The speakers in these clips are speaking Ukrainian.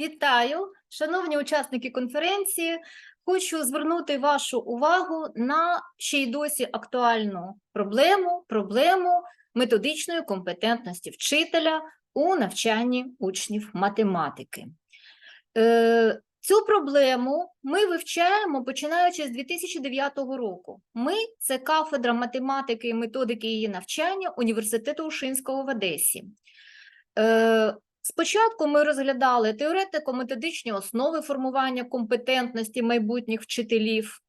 Вітаю, шановні учасники конференції. Хочу звернути вашу увагу на ще й досі актуальну проблему, проблему методичної компетентності вчителя у навчанні учнів математики. Е, Цю проблему ми вивчаємо починаючи з 2009 року. Ми це кафедра математики і методики її навчання Університету Ушинського в Одесі. Е, Спочатку ми розглядали теоретико-методичні основи формування компетентності майбутніх вчителів,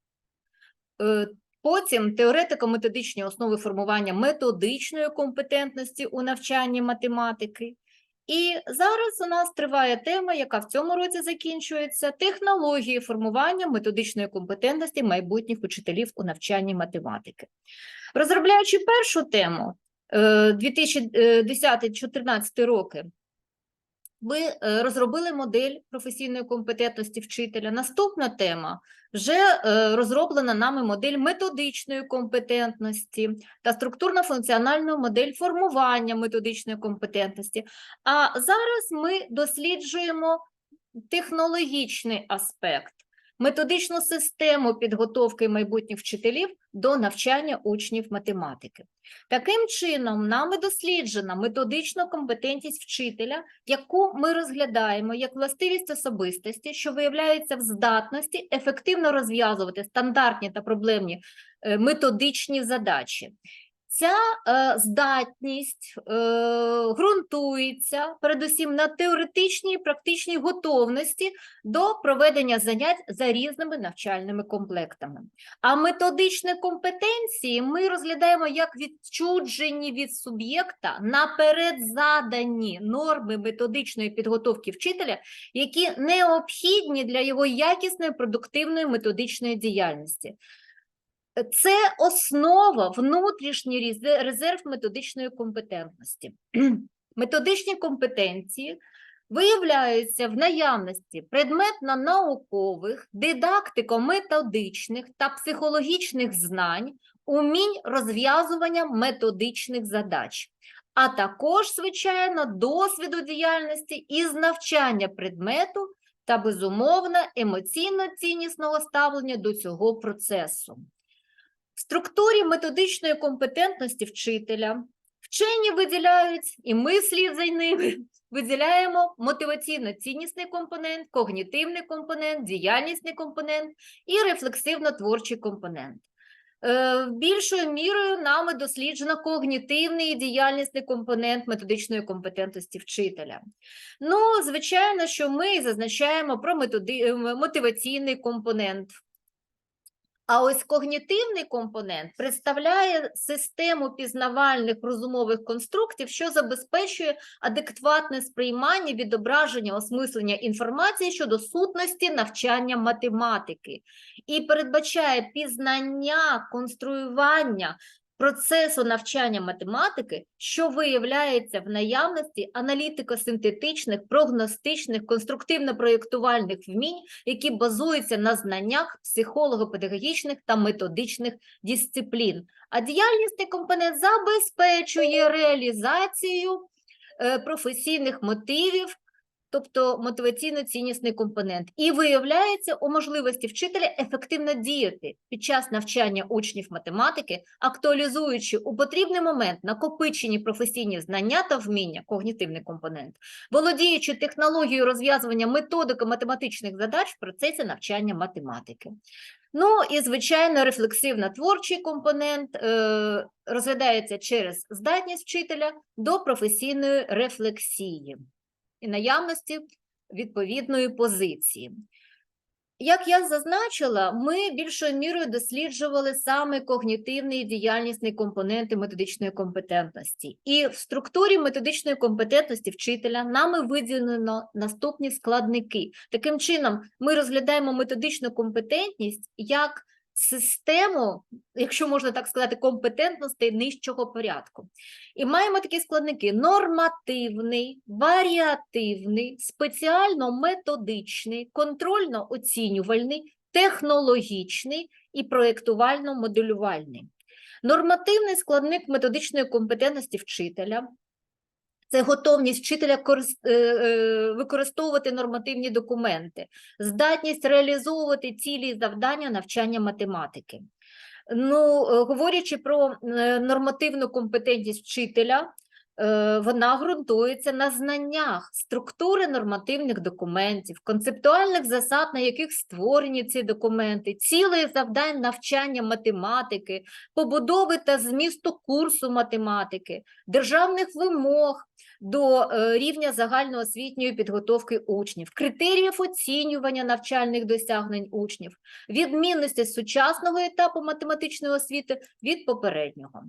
Е, потім теоретико-методичні основи формування методичної компетентності у навчанні математики. І зараз у нас триває тема, яка в цьому році закінчується: технології формування методичної компетентності майбутніх учителів у навчанні математики. Розробляючи першу тему е, 2010-2014 роки, ви е, розробили модель професійної компетентності вчителя. Наступна тема вже е, розроблена нами модель методичної компетентності та структурно-функціональну модель формування методичної компетентності. А зараз ми досліджуємо технологічний аспект, методичну систему підготовки майбутніх вчителів до навчання учнів математики. Таким чином, нами досліджена методична компетентність вчителя, яку ми розглядаємо як властивість особистості, що виявляється в здатності ефективно розв'язувати стандартні та проблемні е, методичні задачі. Ця е, здатність е, ґрунтується передусім на теоретичній і практичній готовності до проведення занять за різними навчальними комплектами. А методичні компетенції ми розглядаємо як відчуджені від суб'єкта наперед задані норми методичної підготовки вчителя, які необхідні для його якісної продуктивної методичної діяльності. Це основа, внутрішній резерв методичної компетентності. Методичні компетенції виявляються в наявності предметно-наукових, дидактико-методичних та психологічних знань, умінь розв'язування методичних задач, а також, звичайно, досвіду діяльності із навчання предмету та, безумовно, емоційно-ціннісного ставлення до цього процесу. В структурі методичної компетентності вчителя вчені виділяють, і ми слід за ними виділяємо мотиваційно-ціннісний компонент, когнітивний компонент, діяльнісний компонент і рефлексивно-творчий компонент. Е, Більшою мірою нами досліджено когнітивний і діяльнісний компонент методичної компетентності вчителя. Ну, звичайно, що ми зазначаємо про методи... е, мотиваційний компонент. А ось когнітивний компонент представляє систему пізнавальних розумових конструктів, що забезпечує адекватне сприймання, відображення, осмислення інформації щодо сутності навчання математики. І передбачає пізнання, конструювання процесу навчання математики, що виявляється в наявності аналітико-синтетичних, прогностичних, конструктивно-проєктувальних вмінь, які базуються на знаннях психолого-педагогічних та методичних дисциплін. А діяльнісний компонент забезпечує реалізацію е, професійних мотивів, тобто мотиваційно-ціннісний компонент, і виявляється у можливості вчителя ефективно діяти під час навчання учнів математики, актуалізуючи у потрібний момент накопичені професійні знання та вміння, когнітивний компонент, володіючи технологією розв'язування методико-математичних задач в процесі навчання математики. Ну і, звичайно, рефлексивно-творчий компонент е, розглядається через здатність вчителя до професійної рефлексії і наявності відповідної позиції. Як я зазначила, ми більшою мірою досліджували саме когнітивний і діяльнісний компоненти методичної компетентності. І в структурі методичної компетентності вчителя нами виділено наступні складники. Таким чином, ми розглядаємо методичну компетентність як систему, якщо можна так сказати, компетентностей нижчого порядку. І маємо такі складники: нормативний, варіативний, спеціально-методичний, контрольно-оцінювальний, технологічний і проєктувально-моделювальний. Нормативний складник методичної компетентності вчителя Це готовність вчителя е, е, використовувати нормативні документи, здатність реалізовувати цілі завдання навчання математики. Ну, е, говорячи про нормативну компетентність вчителя, вона ґрунтується на знаннях структури нормативних документів, концептуальних засад, на яких створені ці документи, цілей завдань навчання математики, побудови та змісту курсу математики, державних вимог до е, рівня загальноосвітньої підготовки учнів, критеріїв оцінювання навчальних досягнень учнів, відмінності сучасного етапу математичної освіти від попереднього.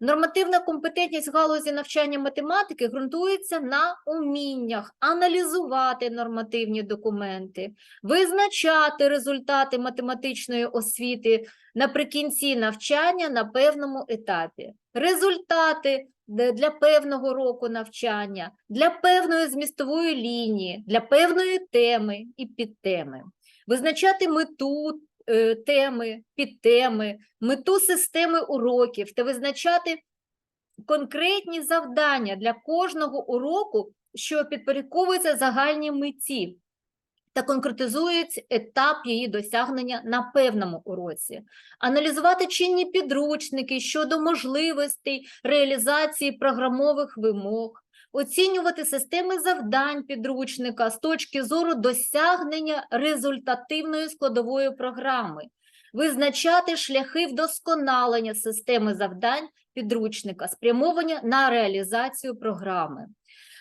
Нормативна компетентність галузі навчання математики ґрунтується на уміннях аналізувати нормативні документи, визначати результати математичної освіти наприкінці навчання на певному етапі, результати для певного року навчання, для певної змістової лінії, для певної теми і підтеми, визначати мету теми, підтеми, мету системи уроків та визначати конкретні завдання для кожного уроку, що підпорядковується загальній меті та конкретизують етап її досягнення на певному уроці, аналізувати чинні підручники щодо можливостей реалізації програмових вимог, оцінювати системи завдань підручника з точки зору досягнення результативної складової програми, визначати шляхи вдосконалення системи завдань підручника, спрямовані на реалізацію програми.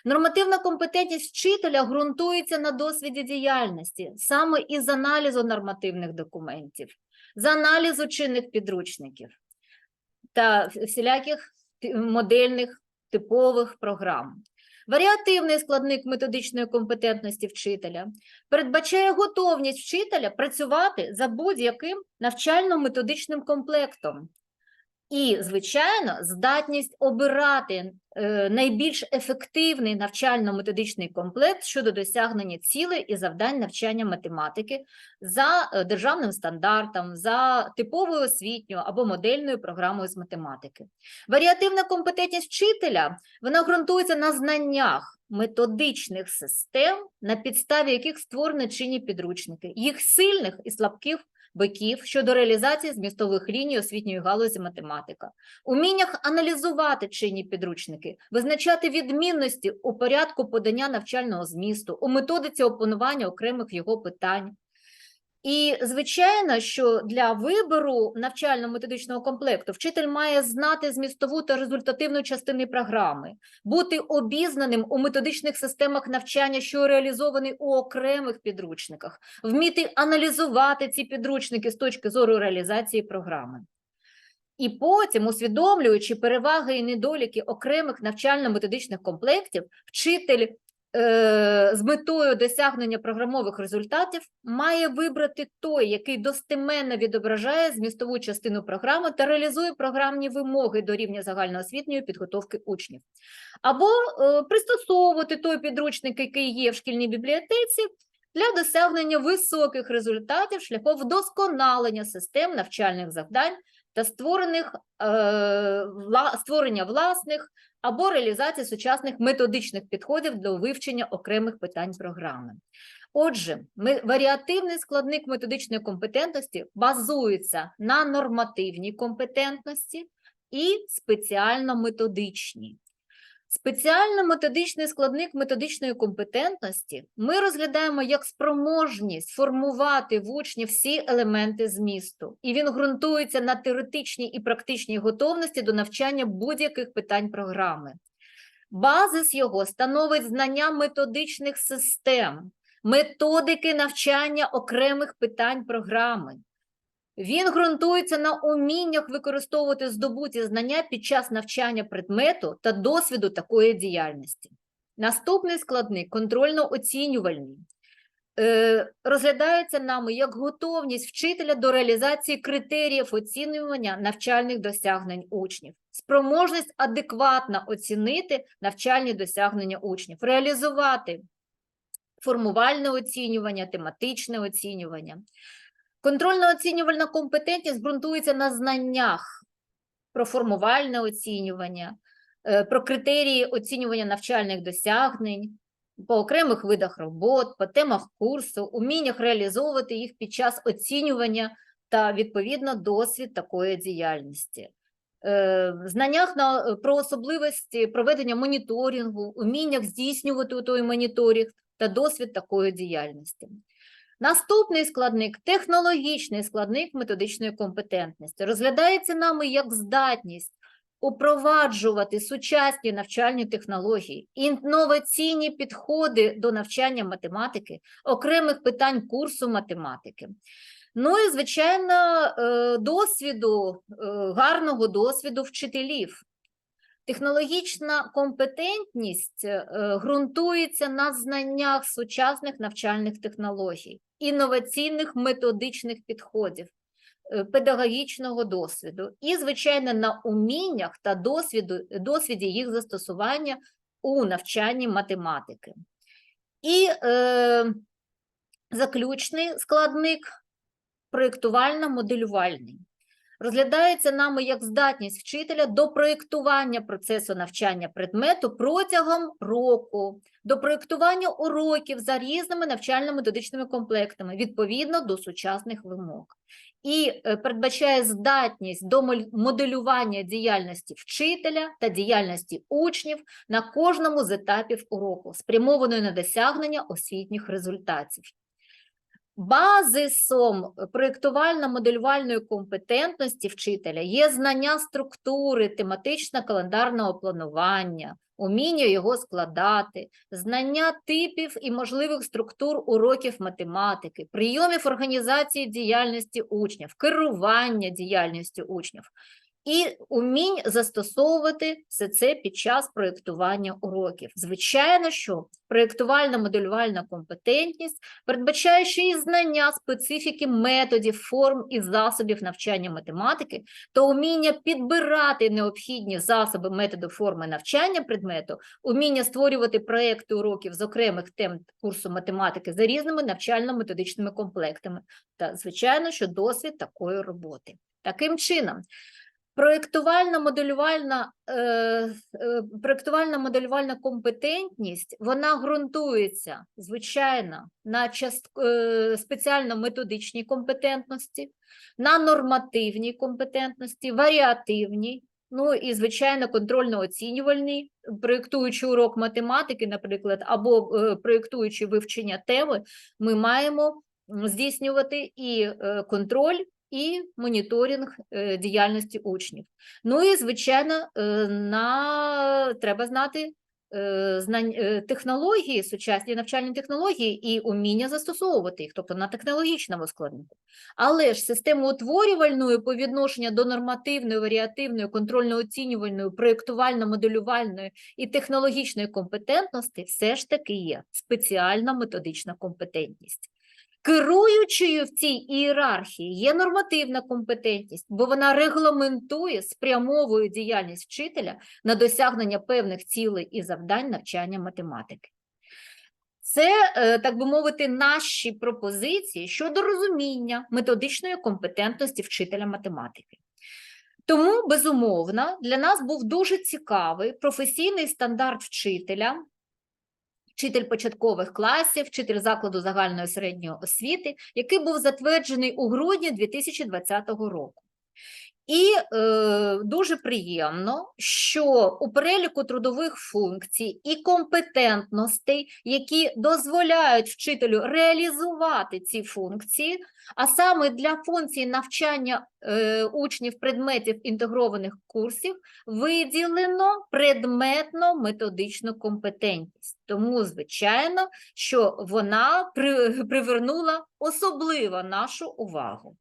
Нормативна компетентність вчителя ґрунтується на досвіді діяльності, саме із аналізу нормативних документів, з аналізу чинних підручників та всіляких модельних типових програм. Варіативний складник методичної компетентності вчителя передбачає готовність вчителя працювати за будь-яким навчально-методичним комплектом. І, звичайно, здатність обирати е, найбільш ефективний навчально-методичний комплект щодо досягнення цілей і завдань навчання математики за е, державним стандартом, за типовою освітньою або модельною програмою з математики. Варіативна компетентність вчителя вона ґрунтується на знаннях методичних систем, на підставі яких створені чинні підручники, їх сильних і слабких биків щодо реалізації змістових ліній освітньої галузі математика, уміннях аналізувати чинні підручники, визначати відмінності у порядку подання навчального змісту, у методиці опанування окремих його питань. І, звичайно, що для вибору навчально-методичного комплекту вчитель має знати змістову та результативну частини програми, бути обізнаним у методичних системах навчання, що реалізовані у окремих підручниках, вміти аналізувати ці підручники з точки зору реалізації програми. І потім, усвідомлюючи переваги і недоліки окремих навчально-методичних комплектів, вчитель з метою досягнення програмових результатів має вибрати той, який достеменно відображає змістову частину програми та реалізує програмні вимоги до рівня загальноосвітньої підготовки учнів, або е, пристосовувати той підручник, який є в шкільній бібліотеці, для досягнення високих результатів шляхом вдосконалення систем навчальних завдань та створених, е, створення власних або реалізації сучасних методичних підходів до вивчення окремих питань програми. Отже, варіативний складник методичної компетентності базується на нормативній компетентності і спеціально-методичній. Спеціально-методичний складник методичної компетентності ми розглядаємо як спроможність формувати в учні всі елементи змісту, і він ґрунтується на теоретичній і практичній готовності до навчання будь-яких питань програми. Базис його становить знання методичних систем, методики навчання окремих питань програми. Він ґрунтується на уміннях використовувати здобуті знання під час навчання предмету та досвіду такої діяльності. Наступний складник контрольно-оцінювальний. Е, розглядається нами як готовність вчителя до реалізації критеріїв оцінювання навчальних досягнень учнів, спроможність адекватно оцінити навчальні досягнення учнів, реалізувати формувальне оцінювання, тематичне оцінювання. Контрольно-оцінювальна компетентність ґрунтується на знаннях про формувальне оцінювання, е, про критерії оцінювання навчальних досягнень, по окремих видах робот, по темах курсу, уміннях реалізовувати їх під час оцінювання та відповідно досвід такої діяльності. Е, в знаннях на, про особливості проведення моніторингу, уміннях здійснювати той моніторинг та досвід такої діяльності. Наступний складник технологічний складник методичної компетентності розглядається нами як здатність упроваджувати сучасні навчальні технології, інноваційні підходи до навчання математики, окремих питань курсу математики. Ну і, звичайно, е, досвіду, е, гарного досвіду вчителів. Технологічна компетентність е, ґрунтується на знаннях сучасних навчальних технологій, інноваційних методичних підходів, е, педагогічного досвіду і, звичайно, на уміннях та досвіду, досвіді їх застосування у навчанні математики. І е, заключний складник проєктувально-моделювальний розглядається нами як здатність вчителя до проєктування процесу навчання предмету протягом року, до проєктування уроків за різними навчально-методичними комплектами відповідно до сучасних вимог. І е, передбачає здатність до моделювання діяльності вчителя та діяльності учнів на кожному з етапів уроку, спрямованої на досягнення освітніх результатів. Базисом проєктувально-моделювальної компетентності вчителя є знання структури тематично-календарного планування, уміння його складати, знання типів і можливих структур уроків математики, прийомів організації діяльності учнів, керування діяльністю учнів і умінь застосовувати все це під час проєктування уроків. Звичайно, що проєктувально-моделювальна компетентність передбачає ще й знання специфіки методів, форм і засобів навчання математики та уміння підбирати необхідні засоби методи форми навчання предмету, уміння створювати проекти уроків з окремих тем курсу математики за різними навчально-методичними комплектами та, звичайно, що досвід такої роботи. Таким чином, Проєктувально-моделювальна, е, е, проєктувально-моделювальна компетентність, вона ґрунтується, звичайно, на част, е, спеціально-методичній компетентності, на нормативній компетентності, варіативній, ну і, звичайно, контрольно-оцінювальній, проєктуючи урок математики, наприклад, або е, проєктуючи вивчення теми, ми маємо здійснювати і е, контроль, і моніторинг е, діяльності учнів. Ну і, звичайно, е, на... треба знати е, знань... технології, сучасні навчальні технології і уміння застосовувати їх, тобто на технологічному складнику. Але ж систему утворювальної по відношенню до нормативної, варіативної, контрольно-оцінювальної, проєктувально-моделювальної і технологічної компетентності все ж таки є спеціальна методична компетентність. Керуючою в цій ієрархії є нормативна компетентність, бо вона регламентує, спрямовує діяльність вчителя на досягнення певних цілей і завдань навчання математики. Це, е, так би мовити, наші пропозиції щодо розуміння методичної компетентності вчителя математики. Тому, безумовно, для нас був дуже цікавий професійний стандарт вчителя, вчитель початкових класів, вчитель закладу загальної середньої освіти, який був затверджений у грудні 2020 року. І е, дуже приємно, що у переліку трудових функцій і компетентностей, які дозволяють вчителю реалізувати ці функції, а саме для функції навчання е, учнів предметів інтегрованих курсів, виділено предметно-методичну компетентність. Тому, звичайно, що вона при, привернула особливо нашу увагу.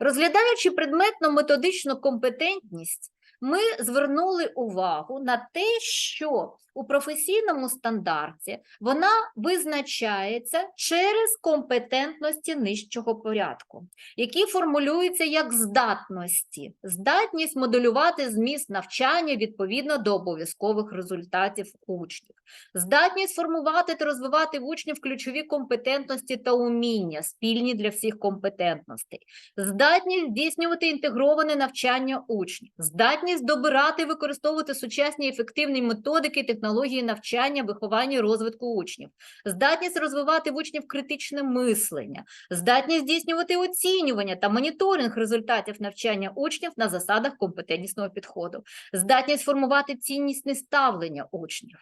Розглядаючи предметно-методичну компетентність, ми звернули увагу на те, що у професійному стандарті вона визначається через компетентності нижчого порядку, які формулюються як здатності, здатність моделювати зміст навчання відповідно до обов'язкових результатів учнів, здатність формувати та розвивати в учнів ключові компетентності та уміння, спільні для всіх компетентностей, здатність здійснювати інтегроване навчання учнів, здатність добирати і використовувати сучасні ефективні методики і технології навчання, виховання і розвитку учнів, здатність розвивати в учнів критичне мислення, здатність здійснювати оцінювання та моніторинг результатів навчання учнів на засадах компетентнісного підходу, здатність формувати ціннісне ставлення учнів.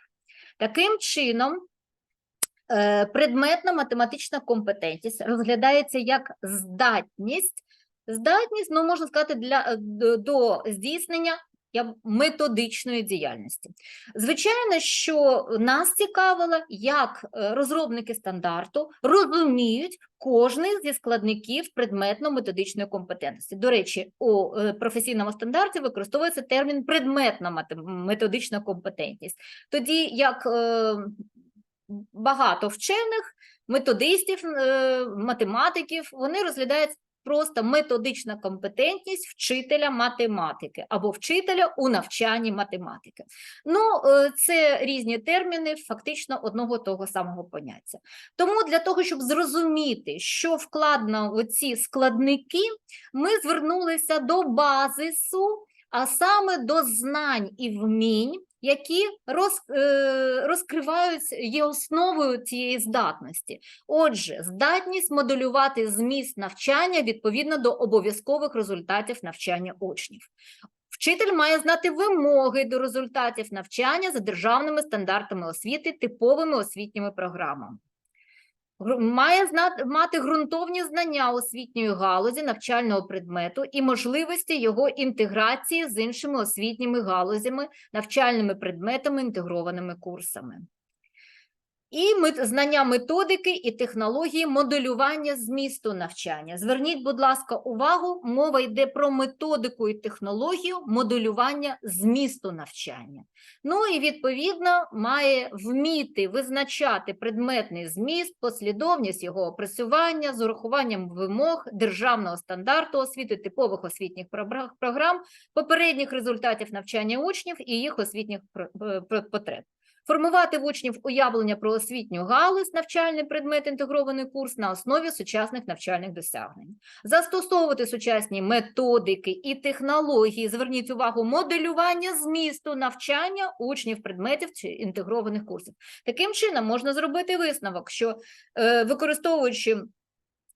Таким чином, е, предметна математична компетентність розглядається як здатність, здатність, ну можна сказати, для е, до здійснення я методичної діяльності. Звичайно, що нас цікавило, як е, розробники стандарту розуміють кожний зі складників предметно-методичної компетентності. До речі, у е, професійному стандарті використовується термін предметна методична компетентність. Тоді як е, багато вчених, методистів, математиків, вони розглядають просто методична компетентність вчителя математики або вчителя у навчанні математики. Ну, е, це різні терміни фактично одного того самого поняття. Тому для того, щоб зрозуміти, що вкладено в ці складники, ми звернулися до базису, а саме до знань і вмінь, які роз, е, розкриваються, є основою цієї здатності. Отже, здатність моделювати зміст навчання відповідно до обов'язкових результатів навчання учнів. Вчитель має знати вимоги до результатів навчання за державними стандартами освіти, типовими освітніми програмами. Має знати, мати ґрунтовні знання освітньої галузі навчального предмету і можливості його інтеграції з іншими освітніми галузями, навчальними предметами, інтегрованими курсами. І знання методики і технології моделювання змісту навчання. Зверніть, будь ласка, увагу, мова йде про методику і технологію моделювання змісту навчання. Ну і відповідно має вміти визначати предметний зміст, послідовність його опрацювання з урахуванням вимог державного стандарту освіти, типових освітніх програ- програм, попередніх результатів навчання учнів і їх освітніх е, потреб. Формувати в учнів уявлення про освітню галузь, навчальний предмет, інтегрований курс на основі сучасних навчальних досягнень. Застосовувати сучасні методики і технології, зверніть увагу, моделювання змісту навчання учнів предметів чи інтегрованих курсів. Таким чином можна зробити висновок, що е, використовуючи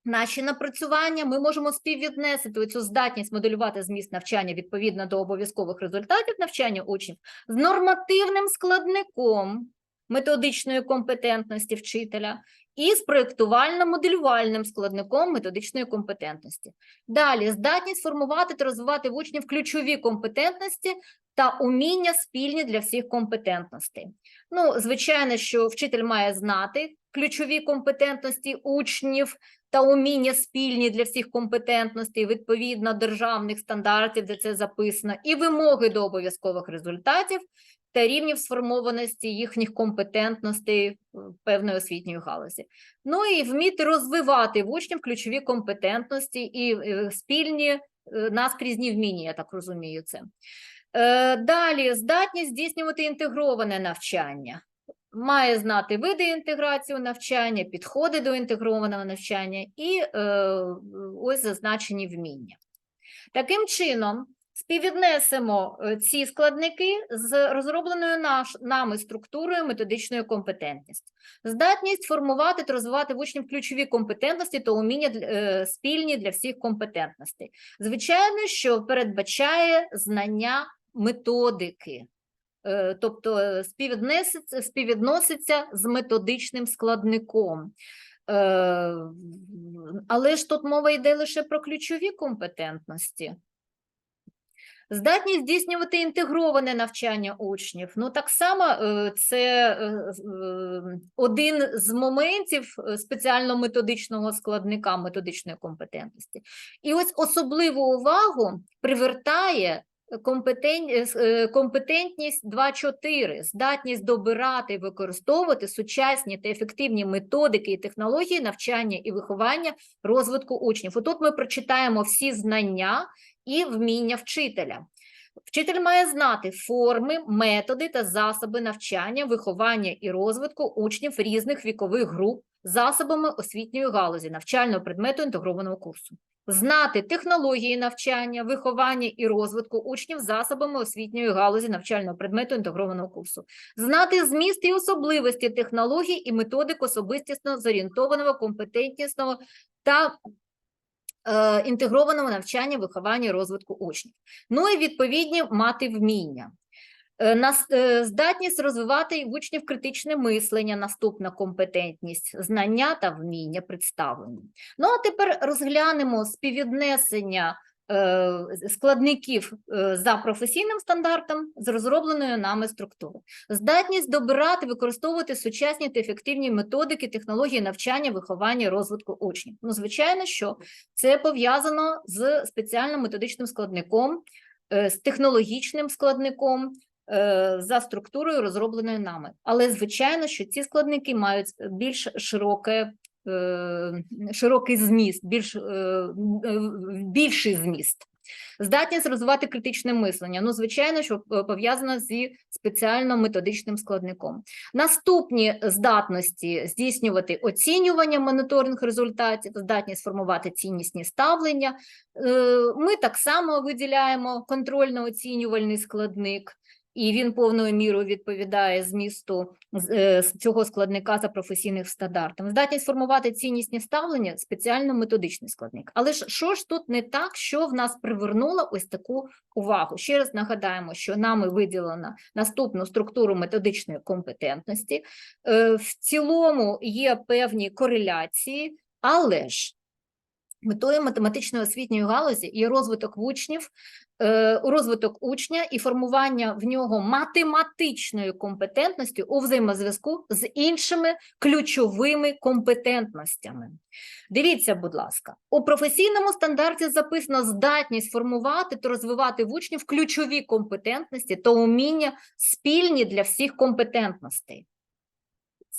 Наші напрацювання ми можемо співвіднести цю здатність моделювати зміст навчання відповідно до обов'язкових результатів навчання учнів з нормативним складником методичної компетентності вчителя і з проєктувально-моделювальним складником методичної компетентності. Далі здатність формувати та розвивати в учнів ключові компетентності та уміння спільні для всіх компетентностей. Ну, звичайно, що вчитель має знати ключові компетентності учнів та уміння спільні для всіх компетентностей відповідно державних стандартів, де це записано, і вимоги до обов'язкових результатів та рівнів сформованості їхніх компетентностей певної освітньої галузі. Ну і вміти розвивати в учнів ключові компетентності і е, спільні е, наскрізні вміння, я так розумію це. Е, Далі здатність здійснювати інтегроване навчання. Має знати види інтеграції навчання, підходи до інтегрованого навчання і е, ось зазначені вміння. Таким чином, співвіднесемо е, ці складники з розробленою наш, нами структурою методичної компетентності. Здатність формувати та розвивати в учнів ключові компетентності та уміння е, спільні для всіх компетентностей. Звичайно, що передбачає знання методики. Е, Тобто е, співвіднесеться- співвідноситься з методичним складником. Е, Але ж тут мова йде лише про ключові компетентності. Здатність здійснювати інтегроване навчання учнів. Ну, так само це один з моментів е, спеціально-методичного складника методичної компетентності. І ось особливу увагу привертає е, е, компетентність 2.4, здатність добирати і використовувати сучасні та ефективні методики і технології навчання і виховання розвитку учнів. Отут ми прочитаємо всі знання і вміння вчителя. Вчитель має знати форми, методи та засоби навчання, виховання і розвитку учнів різних вікових груп засобами освітньої галузі, навчального предмету інтегрованого курсу. Знати технології навчання, виховання і розвитку учнів засобами освітньої галузі навчального предмету інтегрованого курсу. Знати зміст і особливості технологій і методик особистісно зорієнтованого, компетентнісного та е, інтегрованого навчання, виховання і розвитку учнів. Ну і відповідні мати вміння. Е, нас- е, Здатність розвивати в учнів критичне мислення, наступна компетентність, знання та вміння представлені. Ну а тепер розглянемо співвіднесення е, складників за професійним стандартом з розробленою нами структурою. Здатність добирати, використовувати сучасні та ефективні методики, технології навчання, виховання розвитку учнів. Ну, звичайно, що це пов'язано з спеціальним методичним складником, з технологічним складником, за структурою, розробленою нами. Але звичайно, що ці складники мають більш широке, е, широкий зміст, більш, е, е, більший зміст. Здатність розвивати критичне мислення. Ну, звичайно, що е, пов'язано зі спеціально методичним складником. Наступні здатності здійснювати оцінювання, моніторинг результатів, здатність формувати ціннісні ставлення. Е, Ми так само виділяємо контрольно-оцінювальний складник, і він повною мірою відповідає змісту з- е, цього складника за професійним стандартом. Здатність формувати ціннісні ставлення спеціально методичний складник. Але ж що ж тут не так, що в нас привернуло ось таку увагу? Ще раз нагадаємо, що нами виділено наступну структуру методичної компетентності. Е, В цілому є певні кореляції, але ж Метою математичної освітньої галузі є розвиток учнів, е, розвиток учня і формування в нього математичної компетентності у взаємозв'язку з іншими ключовими компетентностями. Дивіться, будь ласка, у професійному стандарті записано здатність формувати та розвивати в учнів ключові компетентності та уміння спільні для всіх компетентностей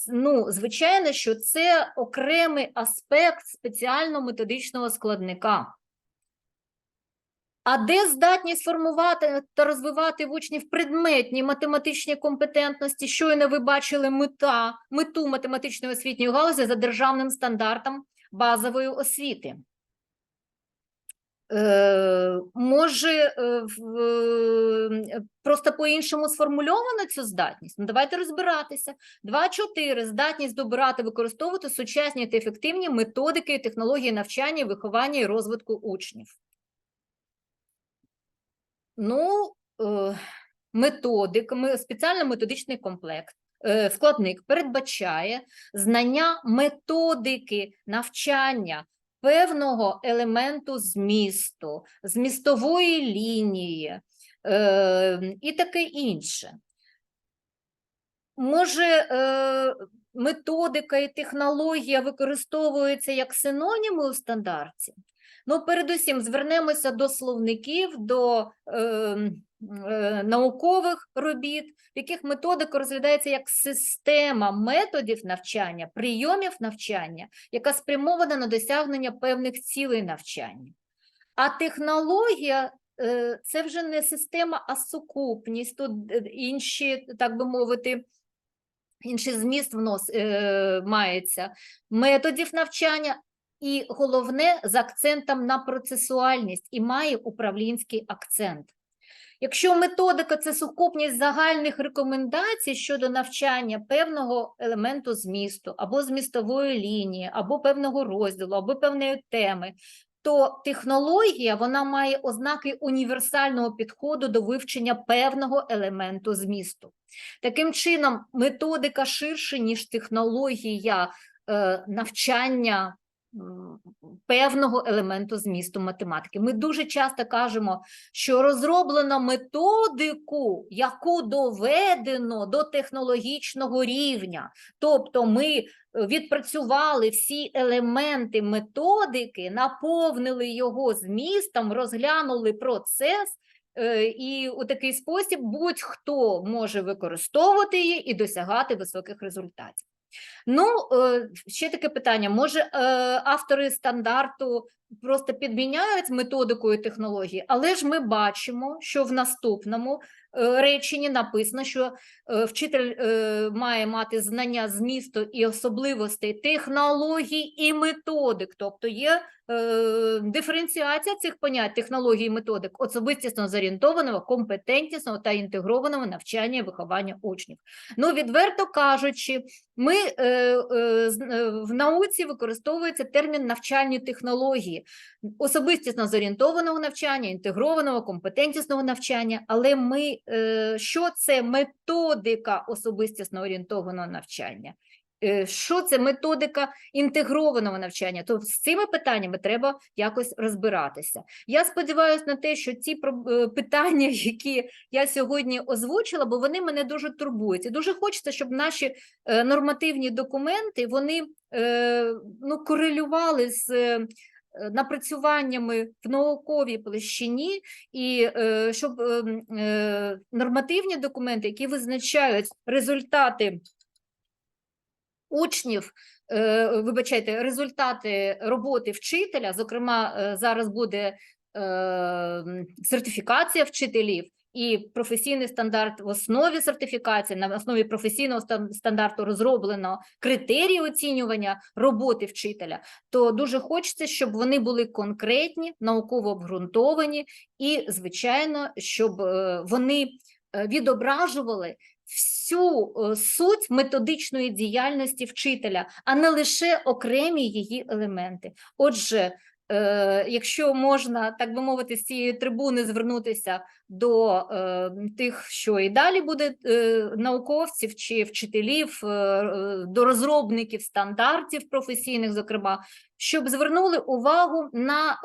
ну, звичайно, що це окремий аспект спеціально-методичного складника. А де здатність формувати та розвивати в учнів предметні математичні компетентності? Щойно ви бачили мета, мету математичної освітньої галузі за державним стандартом базової освіти. Е, може, е, е, просто по-іншому сформульовано цю здатність? Ну, давайте розбиратися. 2.4. Здатність добирати, використовувати сучасні та ефективні методики і технології навчання, виховання і розвитку учнів. Ну, методик, ми- спеціально-методичний комплект, складник передбачає знання методики навчання певного елементу змісту, змістової лінії е, і таке інше. Може, е, методика і технологія використовуються як синоніми у стандарті? Ну, передусім, звернемося до словників, до е, наукових робіт, в яких методика розглядається як система методів навчання, прийомів навчання, яка спрямована на досягнення певних цілей навчання. А технологія е, це вже не система, а сукупність. Тут е, інші, так би мовити, інший зміст внос е, мається методів навчання, і головне з акцентом на процесуальність і має управлінський акцент. Якщо методика це сукупність загальних рекомендацій щодо навчання певного елементу змісту, або змістової лінії, або певного розділу, або певної теми, то технологія вона має ознаки універсального підходу до вивчення певного елементу змісту. Таким чином, методика ширше, ніж технологія е, навчання певного елементу змісту математики. Ми дуже часто кажемо, що розроблено методику, яку доведено до технологічного рівня. Тобто ми е, відпрацювали всі елементи методики, наповнили його змістом, розглянули процес е, і у такий спосіб будь-хто може використовувати її і досягати високих результатів. Ну, е, ще таке питання: може, е, автори стандарту просто підміняють методику і технології, але ж ми бачимо, що в наступному е, реченні написано, що вчитель має мати знання змісту і особливостей технологій і методик, тобто є е, диференціація цих понять технологій і методик особистісно зорієнтованого, компетентнісного та інтегрованого навчання і виховання учнів. Ну, відверто кажучи, ми е, е, е, в науці використовується термін навчальні технології, особистісно зорієнтованого навчання, інтегрованого, компетентісного навчання. Але ми е, що це методика особистісно орієнтованого навчання? Е, Що це методика інтегрованого навчання? Тобто з цими питаннями треба якось розбиратися. Я сподіваюся на те, що ці е, питання, які я сьогодні озвучила, бо вони мене дуже турбують. І дуже хочеться, щоб наші е, нормативні документи вони ну, корелювали з напрацюваннями в науковій площині, і щоб е, е, нормативні документи, які визначають результати учнів, е, вибачайте, результати роботи вчителя, зокрема, е, зараз буде е, сертифікація вчителів і професійний стандарт в основі сертифікації, на основі професійного стандарту розроблено критерії оцінювання роботи вчителя, то дуже хочеться, щоб вони були конкретні, науково обґрунтовані і, звичайно, щоб вони відображували всю е, суть методичної діяльності вчителя, а не лише окремі її елементи. Отже, е, якщо можна, так би мовити, з цієї трибуни звернутися до е, тих, що і далі буде науковців чи вчителів, до розробників стандартів професійних, зокрема, щоб звернули увагу на,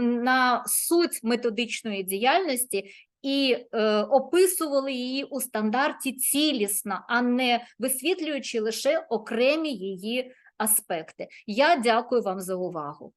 на суть методичної діяльності і е, описували її у стандарті цілісно, а не висвітлюючи лише окремі її аспекти. Я дякую вам за увагу.